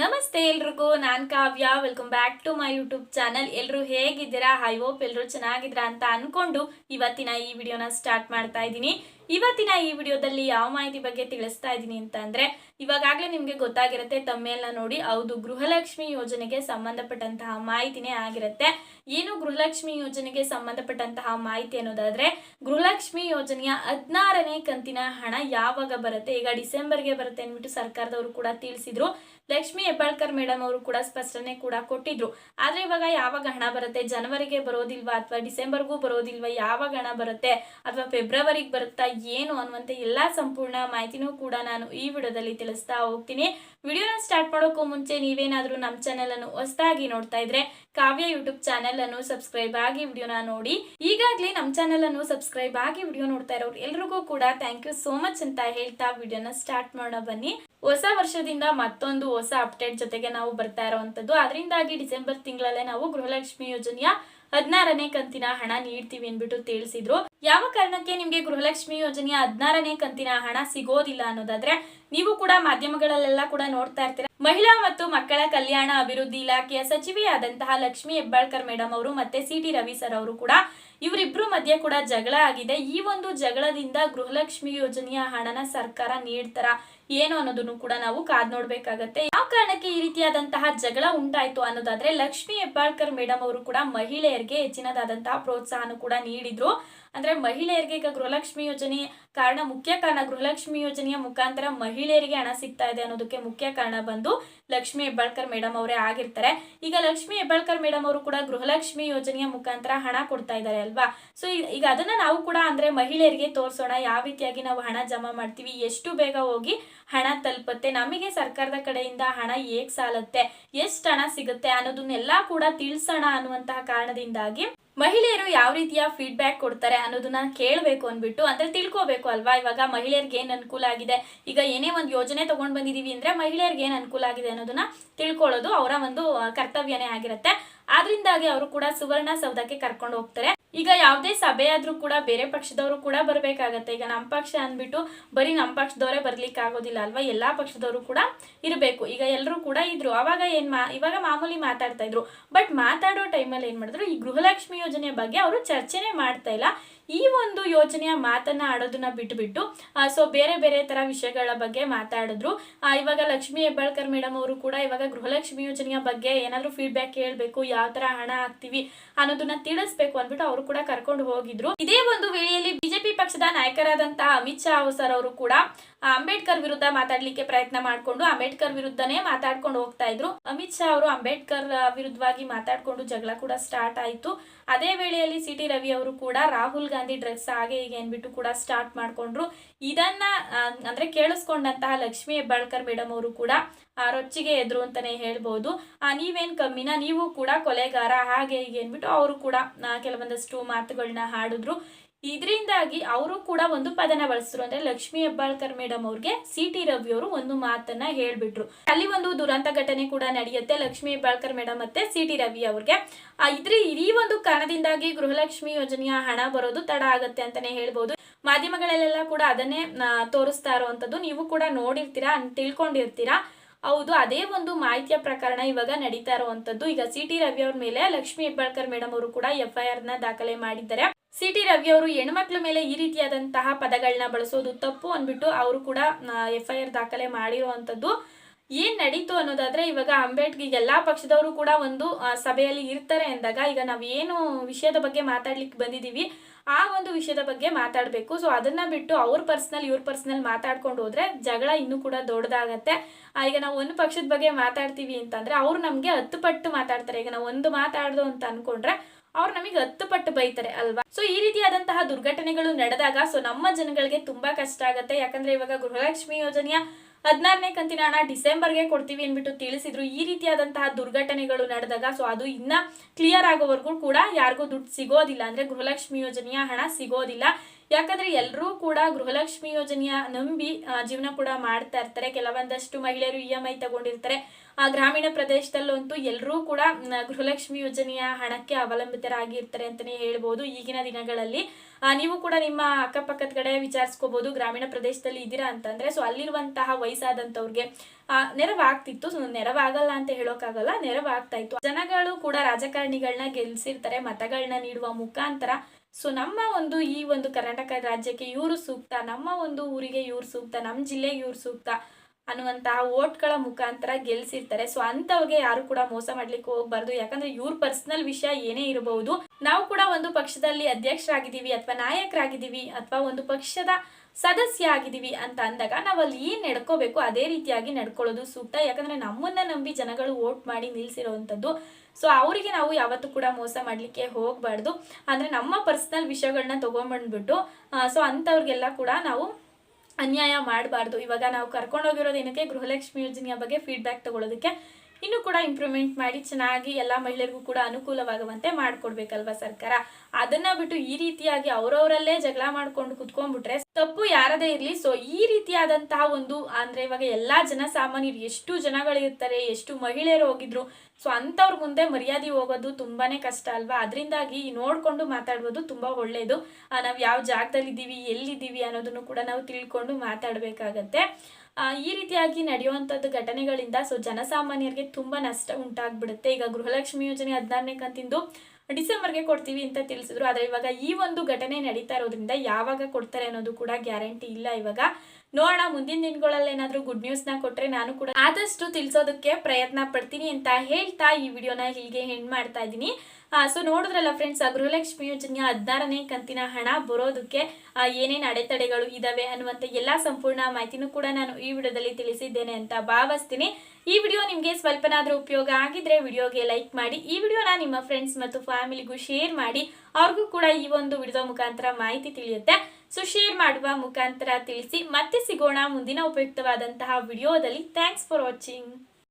ನಮಸ್ತೆ ಎಲ್ರಿಗೂ, ನಾನ್ Kavya. Welcome back to my YouTube channel ಎಲ್ಲರೂ ಹೇಗಿದ್ದೀರಾ? ಐ ಹೋಪ್ ಎಲ್ಲರೂ ಚೆನ್ನಾಗಿದ್ದೀರಾ ಅಂತ ಅನ್ಕೊಂಡು ಇವತ್ತಿನ ಈ ವಿಡಿಯೋನ ಸ್ಟಾರ್ಟ್ ಮಾಡ್ತಾ ಇದ್ದೀನಿ. ಇವತ್ತಿನ ಈ ವಿಡಿಯೋದಲ್ಲಿ ಯಾವ ಮಾಹಿತಿ ಬಗ್ಗೆ ತಿಳಿಸ್ತಾ ಇದ್ದೀನಿ ಅಂತ ಅಂದ್ರೆ, ಇವಾಗಾಗ್ಲೇ ನಿಮ್ಗೆ ಗೊತ್ತಾಗಿರುತ್ತೆ ತಮ್ಮೆಲ್ಲ ನೋಡಿ, ಹೌದು, ಗೃಹಲಕ್ಷ್ಮಿ ಯೋಜನೆಗೆ ಸಂಬಂಧಪಟ್ಟಂತಹ ಮಾಹಿತಿನೇ ಆಗಿರುತ್ತೆ. ಏನು ಗೃಹಲಕ್ಷ್ಮಿ ಯೋಜನೆಗೆ ಸಂಬಂಧಪಟ್ಟಂತಹ ಮಾಹಿತಿ ಅನ್ನೋದಾದ್ರೆ, ಗೃಹಲಕ್ಷ್ಮಿ ಯೋಜನೆಯ ಹದಿನಾರನೇ ಕಂತಿನ ಹಣ ಯಾವಾಗ ಬರುತ್ತೆ, ಈಗ ಡಿಸೆಂಬರ್ಗೆ ಬರುತ್ತೆ ಅಂದ್ಬಿಟ್ಟು ಸರ್ಕಾರದವರು ಕೂಡ ತಿಳಿಸಿದ್ರು. ಲಕ್ಷ್ಮಿ ಹೆಬ್ಬಾಳ್ಕರ್ ಮೇಡಮ್ ಅವರು ಕೂಡ ಸ್ಪಷ್ಟನೆ ಕೂಡ ಕೊಟ್ಟಿದ್ರು. ಆದ್ರೆ ಇವಾಗ ಯಾವಾಗ ಹಣ ಬರುತ್ತೆ, ಜನವರಿಗೆ ಬರೋದಿಲ್ವಾ ಅಥವಾ ಡಿಸೆಂಬರ್ಗೂ ಬರೋದಿಲ್ವಾ, ಯಾವಾಗ ಹಣ ಬರುತ್ತೆ ಅಥವಾ ಫೆಬ್ರವರಿಗೆ ಬರುತ್ತಾ ಏನು ಅನ್ನುವಂತೆ ಎಲ್ಲ ಸಂಪೂರ್ಣ ಮಾಹಿತಿನೂ ಕೂಡ ನಾನು ಈ ವಿಡಿಯೋದಲ್ಲಿ ತಿಳಿಸ್ತಾ ಹೋಗ್ತೀನಿ. ವಿಡಿಯೋನ ಸ್ಟಾರ್ಟ್ ಮಾಡೋಕ್ಕೂ ಮುಂಚೆ ನೀವೇನಾದರೂ ನಮ್ಮ ಚಾನೆಲ್ ಅನ್ನು ಹೊಸದಾಗಿ ನೋಡ್ತಾ ಇದ್ರೆ ಕಾವ್ಯ ಯೂಟ್ಯೂಬ್ ಚಾನೆಲ್ ಅನ್ನು ಸಬ್ಸ್ಕ್ರೈಬ್ ಆಗಿ ವಿಡಿಯೋನ ನೋಡಿ. ಈಗಾಗಲೇ ನಮ್ಮ ಚಾನೆಲ್ ಅನ್ನು ಸಬ್ಸ್ಕ್ರೈಬ್ ಆಗಿ ವಿಡಿಯೋ ನೋಡ್ತಾ ಇರೋರು ಎಲ್ರಿಗೂ ಕೂಡ ಥ್ಯಾಂಕ್ ಯು ಸೋ ಮಚ್ ಅಂತ ಹೇಳ್ತಾ ವಿಡಿಯೋನ ಸ್ಟಾರ್ಟ್ ಮಾಡೋಣ ಬನ್ನಿ. ಹೊಸ ವರ್ಷದಿಂದ ಮತ್ತೊಂದು ಹೊಸ ಅಪ್ಡೇಟ್ ಜೊತೆಗೆ ನಾವು ಬರ್ತಾ ಇರುವಂತದ್ದು ಅದರಿಂದಾಗಿ ಡಿಸೆಂಬರ್ ತಿಂಗಳಲ್ಲೇ ನಾವು ಗೃಹಲಕ್ಷ್ಮಿ ಯೋಜನೆಯ ಹದಿನಾರನೇ ಕಂತಿನ ಹಣ ನೀಡ್ತೀವಿ ಅಂದ್ಬಿಟ್ಟು ತಿಳಿಸಿದ್ರು. ಯಾವ ಕಾರಣಕ್ಕೆ ನಿಮ್ಗೆ ಗೃಹಲಕ್ಷ್ಮಿ ಯೋಜನೆಯ ಹದಿನಾರನೇ ಕಂತಿನ ಹಣ ಸಿಗೋದಿಲ್ಲ ಅನ್ನೋದಾದ್ರೆ ನೀವು ಕೂಡ ಮಾಧ್ಯಮಗಳಲ್ಲೆಲ್ಲ ಕೂಡ ನೋಡ್ತಾ ಇರ್ತೀರಾ? ಮಹಿಳಾ ಮತ್ತು ಮಕ್ಕಳ ಕಲ್ಯಾಣ ಅಭಿವೃದ್ಧಿ ಇಲಾಖೆಯ ಸಚಿವೆಯಾದಂತಹ ಲಕ್ಷ್ಮಿ ಹೆಬ್ಬಾಳ್ಕರ್ ಮೇಡಮ್ ಅವರು ಮತ್ತೆ ಸಿ ಟಿ ರವಿ ಸರ್ ಅವರು ಕೂಡ ಇವರಿಬ್ರು ಮಧ್ಯೆ ಕೂಡ ಜಗಳ ಆಗಿದೆ. ಈ ಒಂದು ಜಗಳದಿಂದ ಗೃಹಲಕ್ಷ್ಮಿ ಯೋಜನೆಯ ಹಣನ ಸರ್ಕಾರ ನೀಡ್ತಾರ ಏನು ಅನ್ನೋದನ್ನು ಕೂಡ ನಾವು ಕಾದ್ ನೋಡ್ಬೇಕಾಗತ್ತೆ. ಯಾವ ಕಾರಣಕ್ಕೆ ಈ ರೀತಿಯಾದಂತಹ ಜಗಳ ಉಂಟಾಯ್ತು ಅನ್ನೋದಾದ್ರೆ ಲಕ್ಷ್ಮಿ ಹೆಬ್ಬಾಳ್ಕರ್ ಮೇಡಮ್ ಅವರು ಕೂಡ ಮಹಿಳೆಯರಿಗೆ ಹೆಚ್ಚಿನದಾದಂತಹ ಪ್ರೋತ್ಸಾಹನ ಕೂಡ ನೀಡಿದ್ರು. ಅಂದ್ರೆ ಮಹಿಳೆಯರಿಗೆ ಈಗ ಗೃಹಲಕ್ಷ್ಮಿ ಯೋಜನೆ ಕಾರಣ, ಮುಖ್ಯ ಕಾರಣ ಗೃಹಲಕ್ಷ್ಮಿ ಯೋಜನೆಯ ಮುಖಾಂತರ ಮಹಿಳೆಯರಿಗೆ ಹಣ ಸಿಗ್ತಾ ಇದೆ ಅನ್ನೋದಕ್ಕೆ ಮುಖ್ಯ ಕಾರಣ ಬಂದು ಲಕ್ಷ್ಮಿ ಹೆಬ್ಬಾಳ್ಕರ್ ಮೇಡಮ್ ಅವರೇ ಆಗಿರ್ತಾರೆ. ಈಗ ಲಕ್ಷ್ಮಿ ಹೆಬ್ಬಾಳ್ಕರ್ ಮೇಡಮ್ ಅವರು ಕೂಡ ಗೃಹಲಕ್ಷ್ಮಿ ಯೋಜನೆಯ ಮುಖಾಂತರ ಹಣ ಕೊಡ್ತಾ ಇದ್ದಾರೆ ಅಲ್ವಾ? ಸೊ ಈಗ ಅದನ್ನ ನಾವು ಕೂಡ ಅಂದ್ರೆ ಮಹಿಳೆಯರಿಗೆ ತೋರಿಸೋಣ, ಯಾವ ರೀತಿಯಾಗಿ ನಾವು ಹಣ ಜಮಾ ಮಾಡ್ತೀವಿ, ಎಷ್ಟು ಬೇಗ ಹೋಗಿ ಹಣ ತಲುಪುತ್ತೆ, ನಮಗೆ ಸರ್ಕಾರದ ಕಡೆಯಿಂದ ಹಣ ಹೇಗ್ ಸಾಲತ್ತೆ, ಎಷ್ಟು ಹಣ ಸಿಗುತ್ತೆ ಅನ್ನೋದನ್ನೆಲ್ಲ ಕೂಡ ತಿಳಿಸೋಣ ಅನ್ನುವಂತಹ ಕಾರಣದಿಂದಾಗಿ ಮಹಿಳೆಯರು ಯಾವ ರೀತಿಯ ಫೀಡ್ಬ್ಯಾಕ್ ಕೊಡ್ತಾರೆ ಅನ್ನೋದನ್ನ ಕೇಳಬೇಕು ಅಂದ್ಬಿಟ್ಟು, ಅಂದ್ರೆ ತಿಳ್ಕೋಬೇಕು ಅಲ್ವಾ? ಇವಾಗ ಮಹಿಳೆಯರಿಗೆ ಏನ್ ಅನುಕೂಲ ಆಗಿದೆ? ಈಗ ಏನೇ ಒಂದು ಯೋಜನೆ ತಗೊಂಡ್ ಬಂದಿದೀವಿ ಅಂದ್ರೆ ಮಹಿಳೆಯರಿಗೆ ಏನ್ ಅನುಕೂಲ ಆಗಿದೆ ಅನ್ನೋದನ್ನ ತಿಳ್ಕೊಳ್ಳೋದು ಅವರ ಒಂದು ಕರ್ತವ್ಯನೇ ಆಗಿರುತ್ತೆ. ಆದ್ರಿಂದಾಗಿ ಅವರು ಕೂಡ ಸುವರ್ಣ ಸೌಧಕ್ಕೆ ಕರ್ಕೊಂಡು ಹೋಗ್ತಾರೆ. ಈಗ ಯಾವುದೇ ಸಭೆ ಆದರೂ ಕೂಡ ಬೇರೆ ಪಕ್ಷದವರು ಕೂಡ ಬರಬೇಕಾಗತ್ತೆ. ಈಗ ನಮ್ಮ ಪಕ್ಷ ಅಂದ್ಬಿಟ್ಟು ಬರೀ ನಮ್ಮ ಪಕ್ಷದವರೇ ಬರ್ಲಿಕ್ಕೆ ಆಗೋದಿಲ್ಲ ಅಲ್ವಾ? ಎಲ್ಲ ಪಕ್ಷದವರು ಕೂಡ ಇರಬೇಕು. ಈಗ ಎಲ್ಲರೂ ಕೂಡ ಇದ್ರು. ಅವಾಗ ಏನ್ ಮಾ ಇವಾಗ ಮಾಮೂಲಿ ಮಾತಾಡ್ತಾ ಇದ್ರು. ಬಟ್ ಮಾತಾಡೋ ಟೈಮಲ್ಲಿ ಏನ್ ಮಾಡಿದ್ರು? ಈ ಗೃಹಲಕ್ಷ್ಮಿ ಯೋಜನೆ ಬಗ್ಗೆ ಅವರು ಚರ್ಚೆನೆ ಮಾಡ್ತಾ ಇಲ್ಲ. ಈ ಒಂದು ಯೋಜನೆಯ ಮಾತನ್ನ ಆಡೋದನ್ನ ಬಿಟ್ಬಿಟ್ಟು ಸೊ ಬೇರೆ ಬೇರೆ ತರ ವಿಷಯಗಳ ಬಗ್ಗೆ ಮಾತಾಡಿದ್ರು. ಇವಾಗ ಲಕ್ಷ್ಮಿ ಹೆಬ್ಬಾಳ್ಕರ್ ಮೇಡಮ್ ಅವರು ಕೂಡ ಇವಾಗ ಗೃಹಲಕ್ಷ್ಮಿ ಯೋಜನೆಯ ಬಗ್ಗೆ ಏನಾದ್ರು ಫೀಡ್ಬ್ಯಾಕ್ ಕೇಳಬೇಕು ಯಾವ ತರ ಹಣ ಹಾಕ್ತಿವಿ ಅನ್ನೋದನ್ನ ತಿಳಿಸ್ಬೇಕು ಅಂದ್ಬಿಟ್ಟು ಅವರು ಕೂಡ ಕರ್ಕೊಂಡು ಹೋಗಿದ್ರು. ಇದೇ ಒಂದು ವೇಳೆಯಲ್ಲಿ ಬಿಜೆಪಿ ಪಕ್ಷದ ನಾಯಕರಾದಂತಹ ಅಮಿತ್ ಶಾ ಸರ್ ಅವರು ಕೂಡ ಅಂಬೇಡ್ಕರ್ ವಿರುದ್ಧ ಮಾತಾಡ್ಲಿಕ್ಕೆ ಪ್ರಯತ್ನ ಮಾಡ್ಕೊಂಡು ಅಂಬೇಡ್ಕರ್ ವಿರುದ್ಧನೇ ಮಾತಾಡ್ಕೊಂಡು ಹೋಗ್ತಾ ಇದ್ರು. ಅಮಿತ್ ಶಾ ಅವರು ಅಂಬೇಡ್ಕರ್ ವಿರುದ್ಧವಾಗಿ ಮಾತಾಡ್ಕೊಂಡು ಜಗಳ ಕೂಡ ಸ್ಟಾರ್ಟ್ ಆಯ್ತು. ಅದೇ ವೇಳೆಯಲ್ಲಿ ಸಿ ಟಿ ರವಿ ಅವರು ಕೂಡ ರಾಹುಲ್ ಗಾಂಧಿ ಡ್ರೆಸ್ ಹಾಗೆ ಹೀಗೆ ಅಂದ್ಬಿಟ್ಟು ಕೂಡ ಸ್ಟಾರ್ಟ್ ಮಾಡ್ಕೊಂಡ್ರು. ಇದನ್ನ ಅಂದ್ರೆ ಕೇಳಿಸ್ಕೊಂಡಂತಹ ಲಕ್ಷ್ಮಿ ಹೆಬ್ಬಾಳ್ಕರ್ ಮೇಡಮ್ ಅವರು ಕೂಡ ರೊಚ್ಚಿಗೆ ಎದ್ರು ಅಂತಾನೆ ಹೇಳ್ಬೋದು. ನೀವೇನ್ ಕಮ್ಮಿನ, ನೀವು ಕೂಡ ಕೊಲೆಗಾರ ಹಾಗೆ ಹೀಗೆ ಅಂದ್ಬಿಟ್ಟು ಅವರು ಕೂಡ ಕೆಲವೊಂದಷ್ಟು ಮಾತುಗಳನ್ನ ಹಾಡಿದ್ರು. ಇದರಿಂದಾಗಿ ಅವರು ಕೂಡ ಒಂದು ಪದನ ಬಳಸಿದ್ರು ಅಂದ್ರೆ ಲಕ್ಷ್ಮಿ ಹೆಬ್ಬಾಳ್ಕರ್ ಮೇಡಮ್ ಅವ್ರಿಗೆ ಸಿ ಟಿ ರವಿ ಅವರು ಒಂದು ಮಾತನ್ನ ಹೇಳ್ಬಿಟ್ರು. ಅಲ್ಲಿ ಒಂದು ದುರಂತ ಘಟನೆ ಕೂಡ ನಡೆಯುತ್ತೆ ಲಕ್ಷ್ಮಿ ಹೆಬ್ಬಾಳ್ಕರ್ ಮೇಡಮ್ ಮತ್ತೆ ಸಿ ಟಿ ರವಿ ಅವ್ರಿಗೆ. ಇದ್ರ ಈ ಒಂದು ಕಾರಣದಿಂದಾಗಿ ಗೃಹಲಕ್ಷ್ಮಿ ಯೋಜನೆಯ ಹಣ ಬರೋದು ತಡ ಆಗತ್ತೆ ಅಂತಾನೆ ಹೇಳ್ಬೋದು. ಮಾಧ್ಯಮಗಳಲ್ಲೆಲ್ಲ ಕೂಡ ಅದನ್ನೇ ತೋರಿಸ್ತಾ ಇರುವಂತದ್ದು ನೀವು ಕೂಡ ನೋಡಿರ್ತೀರಾ ತಿಳ್ಕೊಂಡಿರ್ತೀರಾ? ಹೌದು, ಅದೇ ಒಂದು ಮಾಹಿತಿಯ ಪ್ರಕರಣ ಇವಾಗ ನಡೀತಾ ಇರುವಂತದ್ದು ಈಗ ಸಿ ಟಿ ರವಿ ಅವ್ರ ಮೇಲೆ ಲಕ್ಷ್ಮಿ ಹೆಬ್ಬಾಳ್ಕರ್ ಮೇಡಮ್ ಅವರು ಕೂಡ ಎಫ್ ಐ ಆರ್ನ ದಾಖಲೆ ಮಾಡಿದ್ದಾರೆ. ಸಿ ಟಿ ರವಿ ಅವರು ಹೆಣ್ಮಕ್ಳ ಮೇಲೆ ಈ ರೀತಿಯಾದಂತಹ ಪದಗಳನ್ನ ಬಳಸೋದು ತಪ್ಪು ಅಂದ್ಬಿಟ್ಟು ಅವರು ಕೂಡ ಎಫ್ ಐ ಆರ್ ದಾಖಲೆ ಮಾಡಿರುವಂಥದ್ದು. ಏನ್ ನಡೀತು ಅನ್ನೋದಾದ್ರೆ ಇವಾಗ ಅಂಬೇಡ್ಕರ್ ಎಲ್ಲ ಎಲ್ಲಾ ಪಕ್ಷದವರು ಕೂಡ ಒಂದು ಸಭೆಯಲ್ಲಿ ಇರ್ತಾರೆ ಅಂದಾಗ ಈಗ ನಾವು ಏನು ವಿಷಯದ ಬಗ್ಗೆ ಮಾತಾಡ್ಲಿಕ್ಕೆ ಬಂದಿದ್ದೀವಿ ಆ ಒಂದು ವಿಷಯದ ಬಗ್ಗೆ ಮಾತಾಡಬೇಕು. ಸೊ ಅದನ್ನ ಬಿಟ್ಟು ಅವ್ರ ಪರ್ಸನಲ್ ಇವ್ರ ಪರ್ಸನಲ್ ಮಾತಾಡ್ಕೊಂಡು ಹೋದ್ರೆ ಜಗಳ ಇನ್ನೂ ಕೂಡ ದೊಡ್ಡದಾಗತ್ತೆ. ಈಗ ನಾವು ಒಂದು ಪಕ್ಷದ ಬಗ್ಗೆ ಮಾತಾಡ್ತೀವಿ ಅಂತಂದ್ರೆ ಅವ್ರು ನಮ್ಗೆ ಹತ್ತು ಪಟ್ಟು ಮಾತಾಡ್ತಾರೆ. ಈಗ ನಾವು ಒಂದು ಮಾತಾಡ್ದು ಅಂತ ಅನ್ಕೊಂಡ್ರೆ ಅವ್ರು ನಮಗೆ ಹತ್ತು ಪಟ್ಟು ಬೈತಾರೆ ಅಲ್ವಾ? ಸೊ ಈ ರೀತಿಯಾದಂತಹ ದುರ್ಘಟನೆಗಳು ನಡೆದಾಗ ಸೊ ನಮ್ಮ ಜನಗಳಿಗೆ ತುಂಬಾ ಕಷ್ಟ ಆಗುತ್ತೆ. ಯಾಕಂದ್ರೆ ಇವಾಗ ಗೃಹಲಕ್ಷ್ಮಿ ಯೋಜನೆಯ ಹದಿನಾರನೇ ಕಂತಿನ ಹಣ ಡಿಸೆಂಬರ್ಗೆ ಕೊಡ್ತೀವಿ ಅಂದ್ಬಿಟ್ಟು ತಿಳಿಸಿದ್ರು. ಈ ರೀತಿಯಾದಂತಹ ದುರ್ಘಟನೆಗಳು ನಡೆದಾಗ ಸೊ ಅದು ಇನ್ನ ಕ್ಲಿಯರ್ ಆಗೋವರೆಗೂ ಕೂಡ ಯಾರಿಗೂ ದುಡ್ಡು ಸಿಗೋದಿಲ್ಲ. ಅಂದ್ರೆ ಗೃಹಲಕ್ಷ್ಮಿ ಯೋಜನೆಯ ಹಣ ಸಿಗೋದಿಲ್ಲ. ಯಾಕಂದ್ರೆ ಎಲ್ಲರೂ ಕೂಡ ಗೃಹಲಕ್ಷ್ಮಿ ಯೋಜನೆಯ ನಂಬಿ ಜೀವನ ಕೂಡ ಮಾಡ್ತಾ ಇರ್ತಾರೆ. ಕೆಲವೊಂದಷ್ಟು ಮಹಿಳೆಯರು ಇ ಎಂ ಐ ತಗೊಂಡಿರ್ತಾರೆ. ಆ, ಗ್ರಾಮೀಣ ಪ್ರದೇಶದಲ್ಲಂತೂ ಎಲ್ಲರೂ ಕೂಡ ಗೃಹಲಕ್ಷ್ಮಿ ಯೋಜನೆಯ ಹಣಕ್ಕೆ ಅವಲಂಬಿತರಾಗಿರ್ತಾರೆ ಅಂತಾನೆ ಹೇಳ್ಬೋದು ಈಗಿನ ದಿನಗಳಲ್ಲಿ. ನೀವು ಕೂಡ ನಿಮ್ಮ ಅಕ್ಕಪಕ್ಕದ ಕಡೆ ವಿಚಾರಿಸ್ಕೋಬಹುದು ಗ್ರಾಮೀಣ ಪ್ರದೇಶದಲ್ಲಿ ಇದ್ದೀರಾ ಅಂತಂದ್ರೆ, ಸೊ ಅಲ್ಲಿರುವಂತಹ ವಯಸ್ಸಾದಂಥವ್ರಿಗೆ ನೆರವಾಗ್ತಿತ್ತು. ಸೊ ನೆರವಾಗಲ್ಲ ಅಂತ ಹೇಳೋಕ್ಕಾಗಲ್ಲ, ನೆರವಾಗ್ತಾ ಇತ್ತು. ಜನಗಳು ಕೂಡ ರಾಜಕಾರಣಿಗಳನ್ನ ಗೆಲ್ಸಿರ್ತಾರೆ ಮತಗಳನ್ನ ನೀಡುವ ಮುಖಾಂತರ ಸೊ ನಮ್ಮ ಒಂದು ಈ ಒಂದು ಕರ್ನಾಟಕ ರಾಜ್ಯಕ್ಕೆ ಇವರು ಸೂಕ್ತ, ನಮ್ಮ ಒಂದು ಊರಿಗೆ ಇವರು ಸೂಕ್ತ, ನಮ್ಮ ಜಿಲ್ಲೆಗೆ ಇವರು ಸೂಕ್ತ. ಅನ್ನುವಂತಹ ಓಟ್ಗಳ ಮುಖಾಂತರ ಗೆಲ್ಸಿರ್ತಾರೆ. ಸೊ ಅಂಥವ್ರಿಗೆ ಯಾರು ಕೂಡ ಮೋಸ ಮಾಡ್ಲಿಕ್ಕೆ ಹೋಗ್ಬಾರ್ದು. ಯಾಕಂದ್ರೆ ಇವ್ರ ಪರ್ಸನಲ್ ವಿಷಯ ಏನೇ ಇರಬಹುದು ನಾವು ಕೂಡ ಒಂದು ಪಕ್ಷದಲ್ಲಿ ಅಧ್ಯಕ್ಷರಾಗಿದ್ದೀವಿ ಅಥವಾ ನಾಯಕರಾಗಿದ್ದೀವಿ ಅಥವಾ ಒಂದು ಪಕ್ಷದ ಸದಸ್ಯ ಆಗಿದ್ದೀವಿ ಅಂತ ಅಂದಾಗ ನಾವು ಅಲ್ಲಿ ಏನು ನಡ್ಕೋಬೇಕು ಅದೇ ರೀತಿಯಾಗಿ ನಡ್ಕೊಳ್ಳೋದು ಸೂಕ್ತ. ಯಾಕಂದ್ರೆ ನಮ್ಮನ್ನ ನಂಬಿ ಜನಗಳು ವೋಟ್ ಮಾಡಿ ನಿಲ್ಸಿರೋವಂಥದ್ದು ಸೊ ಅವರಿಗೆ ನಾವು ಯಾವತ್ತೂ ಕೂಡ ಮೋಸ ಮಾಡಲಿಕ್ಕೆ ಹೋಗಬಾರ್ದು. ಅಂದರೆ ನಮ್ಮ ಪರ್ಸನಲ್ ವಿಷಯಗಳನ್ನ ತೊಗೊಂಬಂದ್ಬಿಟ್ಟು ಸೊ ಅಂಥವ್ರಿಗೆಲ್ಲ ಕೂಡ ನಾವು ಅನ್ಯಾಯ ಮಾಡಬಾರ್ದು. ಇವಾಗ ನಾವು ಕರ್ಕೊಂಡೋಗಿರೋದು ಏನಕ್ಕೆ? ಗೃಹಲಕ್ಷ್ಮಿ ಯೋಜನೆಯ ಬಗ್ಗೆ ಫೀಡ್ಬ್ಯಾಕ್ ತಗೊಳ್ಳೋದಕ್ಕೆ ಇನ್ನೂ ಕೂಡ ಇಂಪ್ರೂವ್ಮೆಂಟ್ ಮಾಡಿ ಚೆನ್ನಾಗಿ ಎಲ್ಲ ಮಹಿಳೆಯರಿಗೂ ಕೂಡ ಅನುಕೂಲವಾಗುವಂತೆ ಮಾಡಿಕೊಡ್ಬೇಕಲ್ವಾ ಸರ್ಕಾರ? ಅದನ್ನ ಬಿಟ್ಟು ಈ ರೀತಿಯಾಗಿ ಅವರವರಲ್ಲೇ ಜಗಳ ಮಾಡ್ಕೊಂಡು ಕುತ್ಕೊಂಡ್ಬಿಟ್ರೆ ತಪ್ಪು ಯಾರದೇ ಇರಲಿ. ಸೊ ಈ ರೀತಿಯಾದಂತಹ ಒಂದು ಅಂದ್ರೆ ಇವಾಗ ಎಲ್ಲಾ ಜನಸಾಮಾನ್ಯರು ಎಷ್ಟು ಜನಗಳಿರ್ತಾರೆ, ಎಷ್ಟು ಮಹಿಳೆಯರು ಹೋಗಿದ್ರು ಸೊ ಅಂಥವ್ರ ಮುಂದೆ ಮರ್ಯಾದೆ ಹೋಗೋದು ತುಂಬಾನೇ ಕಷ್ಟ ಅಲ್ವಾ? ಅದರಿಂದಾಗಿ ನೋಡ್ಕೊಂಡು ಮಾತಾಡ್ಬೋದು ತುಂಬಾ ಒಳ್ಳೆಯದು ನಾವು ಯಾವ ಜಾಗದಲ್ಲಿ ಇದ್ದೀವಿ ಎಲ್ಲಿದ್ದೀವಿ ಅನ್ನೋದನ್ನು ಕೂಡ ನಾವು ತಿಳ್ಕೊಂಡು ಮಾತಾಡಬೇಕಾಗತ್ತೆ. ಈ ರೀತಿಯಾಗಿ ನಡೆಯುವಂಥದ್ದು ಘಟನೆಗಳಿಂದ ಸೊ ಜನಸಾಮಾನ್ಯರಿಗೆ ತುಂಬಾ ನಷ್ಟ ಉಂಟಾಗ್ಬಿಡುತ್ತೆ. ಈಗ ಗೃಹಲಕ್ಷ್ಮಿ ಯೋಜನೆ ಹದಿನಾರನೇ ಕಂತಿಂದು ಡಿಸೆಂಬರ್ಗೆ ಕೊಡ್ತೀವಿ ಅಂತ ತಿಳಿಸಿದ್ರು. ಆದರೆ ಇವಾಗ ಈ ಒಂದು ಘಟನೆ ನಡೀತಾ ಇರೋದ್ರಿಂದ ಯಾವಾಗ ಕೊಡ್ತಾರೆ ಅನ್ನೋದು ಕೂಡ ಗ್ಯಾರಂಟಿ ಇಲ್ಲ ಇವಾಗ. ನೋಡೋಣ, ಮುಂದಿನ ದಿನಗಳಲ್ಲಿ ಏನಾದರೂ ಗುಡ್ ನ್ಯೂಸ್ನ ಕೊಟ್ಟರೆ ನಾನು ಕೂಡ ಆದಷ್ಟು ತಿಳಿಸೋದಕ್ಕೆ ಪ್ರಯತ್ನ ಪಡ್ತೀನಿ ಅಂತ ಹೇಳ್ತಾ ಈ ವಿಡಿಯೋನ ಹೀಗೆ ಹೆಣ್ ಮಾಡ್ತಾ ಇದ್ದೀನಿ. ಸೊ ನೋಡಿದ್ರಲ್ಲ ಫ್ರೆಂಡ್ಸ್ ಗೃಹಲಕ್ಷ್ಮಿ ಯೋಜನೆಯ ಹದಿನಾರನೇ ಕಂತಿನ ಹಣ ಬರೋದಕ್ಕೆ ಏನೇನು ಅಡೆತಡೆಗಳು ಇದಾವೆ ಅನ್ನುವಂಥ ಎಲ್ಲಾ ಸಂಪೂರ್ಣ ಮಾಹಿತಿನೂ ಕೂಡ ನಾನು ಈ ವಿಡಿಯೋದಲ್ಲಿ ತಿಳಿಸಿದ್ದೇನೆ ಅಂತ ಭಾವಿಸ್ತೀನಿ. ಈ ವಿಡಿಯೋ ನಿಮಗೆ ಸ್ವಲ್ಪನಾದರೂ ಉಪಯೋಗ ಆಗಿದ್ರೆ ವಿಡಿಯೋಗೆ ಲೈಕ್ ಮಾಡಿ, ಈ ವಿಡಿಯೋನ ನಿಮ್ಮ ಫ್ರೆಂಡ್ಸ್ ಮತ್ತು ಫ್ಯಾಮಿಲಿಗೂ ಶೇರ್ ಮಾಡಿ, ಅವ್ರಿಗೂ ಕೂಡ ಈ ಒಂದು ವಿಡಿಯೋ ಮುಖಾಂತರ ಮಾಹಿತಿ ತಿಳಿಯುತ್ತೆ. ಸೊ ಶೇರ್ ಮಾಡುವ ಮುಖಾಂತರ ತಿಳಿಸಿ, ಮತ್ತೆ ಸಿಗೋಣ ಮುಂದಿನ ಉಪಯುಕ್ತವಾದಂತಹ ವಿಡಿಯೋದಲ್ಲಿ. Thanks for watching